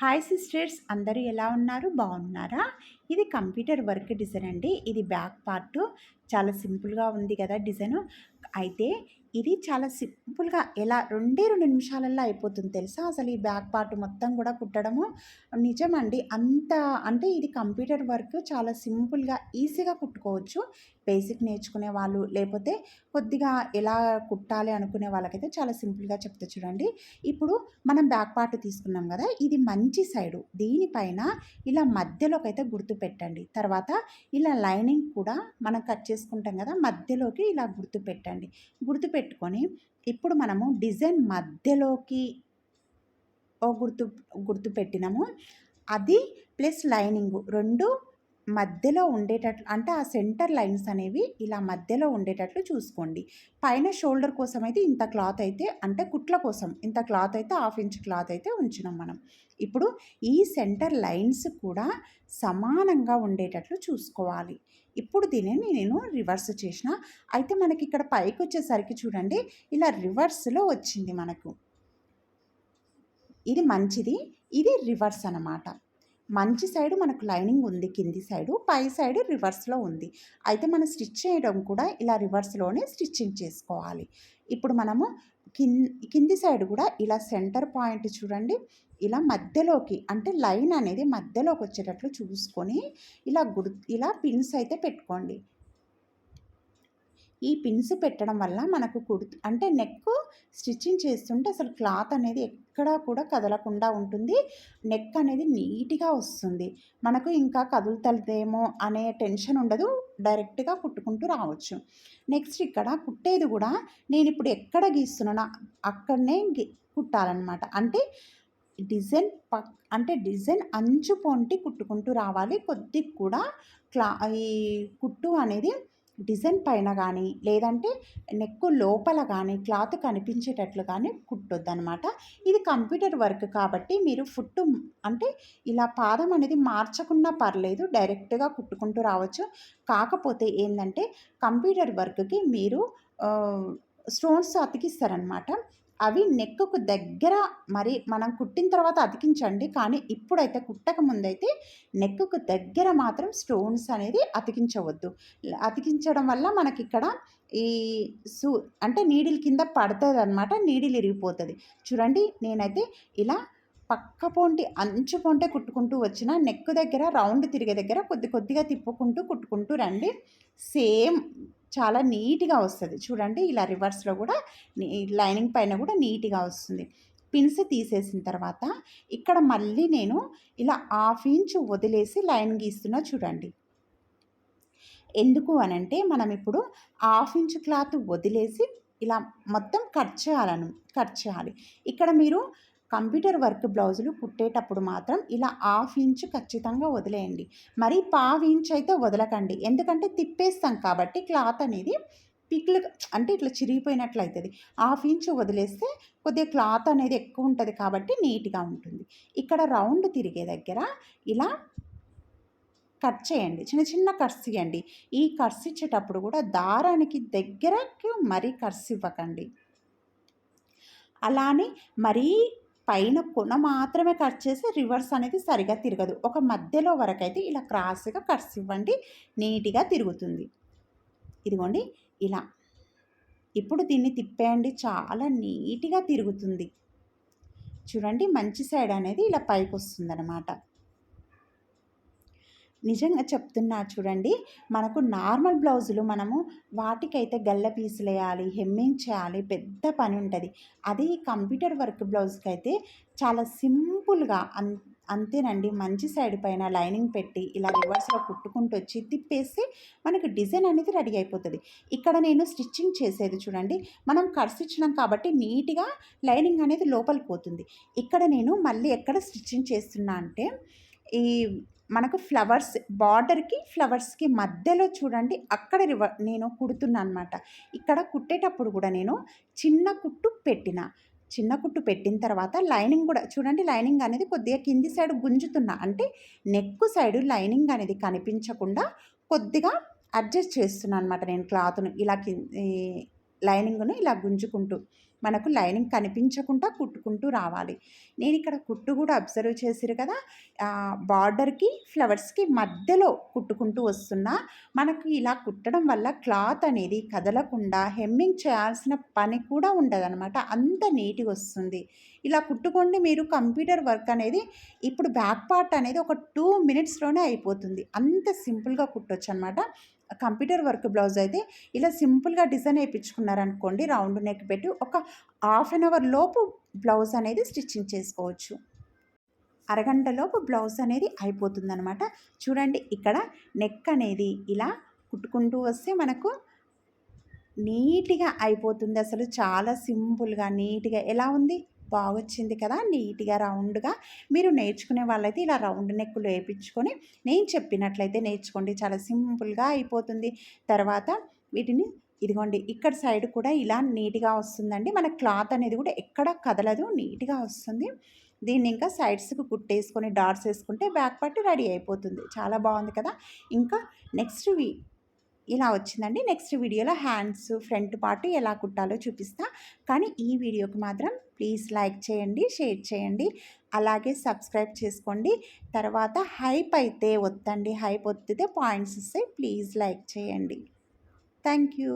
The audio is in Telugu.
హాయ్ సిస్టర్స్ అందరూ ఎలా ఉన్నారు? బాగున్నారా? ఇది కంప్యూటర్ వర్క్ డిజైన్ అండి. ఇది బ్యాక్ పార్ట్. చాలా సింపుల్గా ఉంది కదా డిజైన్. అయితే ఇది చాలా సింపుల్గా ఎలా రెండే రెండు నిమిషాలల్లో అయిపోతుంది తెలుసా? అసలు ఈ బ్యాక్ పార్ట్ మొత్తం కూడా కుట్టడము. నిజమండి అంత అంటే ఇది కంప్యూటర్ వర్క్ చాలా సింపుల్గా ఈజీగా కుట్టుకోవచ్చు. బేసిక్ నేర్చుకునే వాళ్ళు లేకపోతే కొద్దిగా ఎలా కుట్టాలి అనుకునే వాళ్ళకైతే చాలా సింపుల్గా చెప్తా చూడండి. ఇప్పుడు మనం బ్యాక్ పార్ట్ తీసుకున్నాం కదా ఇది మంచి సైడు. దీనిపైన ఇలా మధ్యలోకైతే గుర్తు పెట్టండి. తర్వాత ఇలా లైనింగ్ కూడా మనం కట్ చేసుకుంటాం కదా మధ్యలోకి ఇలా గుర్తు పెట్టండి. గుర్తు పెట్టుకొని ఇప్పుడు మనము డిజైన్ మధ్యలోకి ఓ గుర్తు గుర్తు పెట్టినాము. అది ప్లస్ లైనింగ్. రెండు మధ్యలో ఉండేటట్లు అంటే ఆ సెంటర్ లైన్స్ అనేవి ఇలా మధ్యలో ఉండేటట్లు చూసుకోండి. పైన షోల్డర్ కోసం అయితే ఇంత క్లాత్ అయితే అంటే కుట్ల కోసం ఇంత క్లాత్ అయితే హాఫ్ ఇంచ్ క్లాత్ అయితే ఉంచినాం మనం. ఇప్పుడు ఈ సెంటర్ లైన్స్ కూడా సమానంగా ఉండేటట్లు చూసుకోవాలి. ఇప్పుడు దీనిని నేను రివర్స్ చేసిన. అయితే మనకి ఇక్కడ పైకి వచ్చేసరికి చూడండి ఇలా రివర్స్లో వచ్చింది మనకు. ఇది మంచిది. ఇది రివర్స్ అన్నమాట. మంచి సైడ్ మనకు లైనింగ్ ఉంది కింది సైడు పై సైడ్ రివర్స్లో ఉంది. అయితే మనం స్టిచ్ చేయడం కూడా ఇలా రివర్స్లోనే స్టిచ్చింగ్ చేసుకోవాలి. ఇప్పుడు మనము కింది సైడ్ కూడా ఇలా సెంటర్ పాయింట్ చూడండి. ఇలా మధ్యలోకి అంటే లైన్ అనేది మధ్యలోకి వచ్చేటట్లు చూసుకొని ఇలా గుడ్ ఇలా పిన్స్ అయితే పెట్టుకోండి. ఈ పిన్స్ పెట్టడం వల్ల మనకు కుడు అంటే నెక్ స్టిచ్చింగ్ చేస్తుంటే అసలు క్లాత్ అనేది ఎక్కడా కూడా కదలకుండా ఉంటుంది. నెక్ అనేది నీట్గా వస్తుంది. మనకు ఇంకా కదులుతలేదేమో అనే టెన్షన్ ఉండదు. డైరెక్ట్గా కుట్టుకుంటూ రావచ్చు. నెక్స్ట్ ఇక్కడ కుట్టేది కూడా నేను ఇప్పుడు ఎక్కడ గీస్తున్నానో అక్కడనే కుట్టాలన్నమాట. అంటే డిజైన్ పక్ అంటే డిజైన్ అంచు పొంటి కుట్టుకుంటూ రావాలి. కొద్దిగా కూడా క్లా ఈ కుట్టు అనేది డిజైన్ పైన కానీ లేదంటే నెక్ లోపల కానీ క్లాత్ కనిపించేటట్లు కానీ కుట్టొద్దు అనమాట ఇది కంప్యూటర్ వర్క్ కాబట్టి మీరు ఫుట్ అంటే ఇలా పాదం అనేది మార్చకుండా పర్లేదు డైరెక్ట్గా కుట్టుకుంటూ రావచ్చు. కాకపోతే ఏంటంటే కంప్యూటర్ వర్క్కి మీరు స్టోన్స్ అతికిస్తారనమాట అవి నెక్కుకు దగ్గర మరి మనం కుట్టిన తర్వాత అతికించండి. కానీ ఇప్పుడైతే కుట్టక ముందైతే నెక్కుకు దగ్గర మాత్రం స్టోన్స్ అనేది అతికించవద్దు. అతికించడం వల్ల మనకి ఇక్కడ ఈ సూ అంటే నీడిల్ కింద పడుతుంది అనమాట నీడిల్ ఇరిగిపోతుంది. చూడండి నేనైతే ఇలా పక్క పొంటి అంచు పొంటే కుట్టుకుంటూ వచ్చిన నెక్ దగ్గర రౌండ్ తిరిగే దగ్గర కొద్ది కొద్దిగా తిప్పుకుంటూ కుట్టుకుంటూ రండి. సేమ్ చాలా నీట్గా వస్తుంది. చూడండి ఇలా రివర్స్లో కూడా లైనింగ్ పైన కూడా నీట్గా వస్తుంది. పిన్స్ తీసేసిన తర్వాత ఇక్కడ మళ్ళీ నేను ఇలా హాఫ్ ఇంచ్ వదిలేసి లైన్ గీస్తున్నా చూడండి. ఎందుకు అనంటే మనం ఇప్పుడు హాఫ్ ఇంచ్ క్లాత్ వదిలేసి ఇలా మొత్తం కట్ చేయాలను కట్ చేయాలి. ఇక్కడ మీరు కంప్యూటర్ వర్క్ బ్లౌజులు కుట్టేటప్పుడు మాత్రం ఇలా హాఫ్ ఇంచ్ ఖచ్చితంగా వదిలేయండి. మరి పావు ఇంచ్ అయితే వదలకండి. ఎందుకంటే తిప్పేస్తాం కాబట్టి క్లాత్ అనేది పిక్లు అంటే ఇట్లా చిరిగిపోయినట్లు అవుతుంది హాఫ్ ఇంచ్ వదిలేస్తే కొద్దిగా క్లాత్ అనేది ఎక్కువ ఉంటుంది కాబట్టి నీట్గా ఉంటుంది. ఇక్కడ రౌండ్ తిరిగే దగ్గర ఇలా కట్ చేయండి. చిన్న చిన్న కట్స్ ఇవ్వండి ఈ కట్స్ ఇచ్చేటప్పుడు కూడా దారానికి దగ్గరకు మరీ కట్స్ ఇవ్వకండి. అలానే మరీ పైన కొన మాత్రమే కట్ చేసి రివర్స్ అనేది సరిగా తిరగదు. ఒక మధ్యలో వరకు అయితే ఇలా క్రాస్గా కట్స్ ఇవ్వండి. నీట్గా తిరుగుతుంది. ఇదిగోండి ఇలా. ఇప్పుడు దీన్ని తిప్పేయండి. చాలా నీట్గా తిరుగుతుంది. చూడండి మంచి సైడ్ అనేది ఇలా పైకి వస్తుంది అనమాట నిజంగా చెప్తున్నా చూడండి మనకు నార్మల్ బ్లౌజులు మనము వాటికైతే గల్ల పీసులు వేయాలి హెమ్మింగ్ చేయాలి పెద్ద పని ఉంటుంది. అది కంప్యూటర్ వర్క్ బ్లౌజ్కి అయితే చాలా సింపుల్గా అన్ అంతేనండి. మంచి సైడ్ పైన లైనింగ్ పెట్టి ఇలా రివర్స్లో కుట్టుకుంటూ వచ్చి తిప్పేసి మనకు డిజైన్ అనేది రెడీ అయిపోతుంది. ఇక్కడ నేను స్టిచ్చింగ్ చేసేది చూడండి మనం కట్స్ ఇచ్చినాం కాబట్టి నీట్గా లైనింగ్ అనేది లోపలికి పోతుంది. ఇక్కడ నేను మళ్ళీ ఎక్కడ స్టిచ్చింగ్ చేస్తున్నా అంటే ఈ మనకు ఫ్లవర్స్ బార్డర్కి ఫ్లవర్స్కి మధ్యలో చూడండి అక్కడ రివ నేను కుడుతున్నా అనమాట ఇక్కడ కుట్టేటప్పుడు కూడా నేను చిన్న కుట్టు పెట్టిన. చిన్న కుట్టు పెట్టిన తర్వాత లైనింగ్ కూడా చూడండి లైనింగ్ అనేది కొద్దిగా కింది సైడ్ గుంజుతున్నా. అంటే నెక్ సైడ్ లైనింగ్ అనేది కనిపించకుండా కొద్దిగా అడ్జస్ట్ చేస్తున్నాను అనమాట నేను క్లాత్ను. ఇలా లైనింగ్ను ఇలా గుంజుకుంటూ మనకు లైనింగ్ కనిపించకుండా కుట్టుకుంటూ రావాలి. నేను ఇక్కడ కుట్టు కూడా అబ్జర్వ్ చేసిరు కదా బార్డర్కి ఫ్లవర్స్కి మధ్యలో కుట్టుకుంటూ వస్తున్నా మనకు ఇలా కుట్టడం వల్ల క్లాత్ అనేది కదలకుండా హెమ్మింగ్ చేయాల్సిన పని కూడా ఉండదన్నమాట. అంత నీట్గా వస్తుంది. ఇలా కుట్టుకోండి మీరు కంప్యూటర్ వర్క్ అనేది ఇప్పుడు బ్యాక్ పార్ట్ అనేది ఒక టూ మినిట్స్లోనే అయిపోతుంది. అంత సింపుల్గా కుట్టొచ్చు అనమాట కంప్యూటర్ వర్క్ బ్లౌజ్ అయితే ఇలా సింపుల్గా డిజైన్ వేయించుకున్నారనుకోండి రౌండ్ నెక్ పెట్టి ఒక హాఫ్ అన్ అవర్ లోపు బ్లౌజ్ అనేది స్టిచ్చింగ్ చేసుకోవచ్చు. అరగంటలోపు బ్లౌజ్ అనేది అయిపోతుందనమాట చూడండి ఇక్కడ నెక్ అనేది ఇలా కుట్టుకుంటూ వస్తే మనకు నీట్గా అయిపోతుంది. అసలు చాలా సింపుల్గా నీట్గా ఎలా ఉంది? బాగొచ్చింది కదా! నీట్గా రౌండ్గా మీరు నేర్చుకునే వాళ్ళైతే ఇలా రౌండ్ నెక్కులు వేయించుకొని నేను చెప్పినట్లయితే నేర్చుకోండి. చాలా సింపుల్గా అయిపోతుంది. తర్వాత వీటిని ఇదిగోండి ఇక్కడ సైడ్ కూడా ఇలా నీట్గా వస్తుందండి. మన క్లాత్ అనేది కూడా ఎక్కడ కదలదు నీట్గా వస్తుంది. దీన్ని ఇంకా సైడ్స్కి కుట్టేసుకొని డాట్స్ వేసుకుంటే బ్యాక్ పట్టి రెడీ అయిపోతుంది. చాలా బాగుంది కదా! ఇంకా నెక్స్ట్ వీ ఇలా వచ్చిందండి. నెక్స్ట్ వీడియోలో హ్యాండ్స్ ఫ్రంట్ పార్ట్ ఎలా కుట్టాలో చూపిస్తా. కానీ ఈ వీడియోకి మాత్రం ప్లీజ్ లైక్ చేయండి షేర్ చేయండి అలాగే సబ్స్క్రైబ్ చేసుకోండి. తర్వాత హైప్ అయితే వద్దండి. హైప్ వత్తితే పాయింట్స్ వస్తాయి. ప్లీజ్ లైక్ చేయండి. Thank you.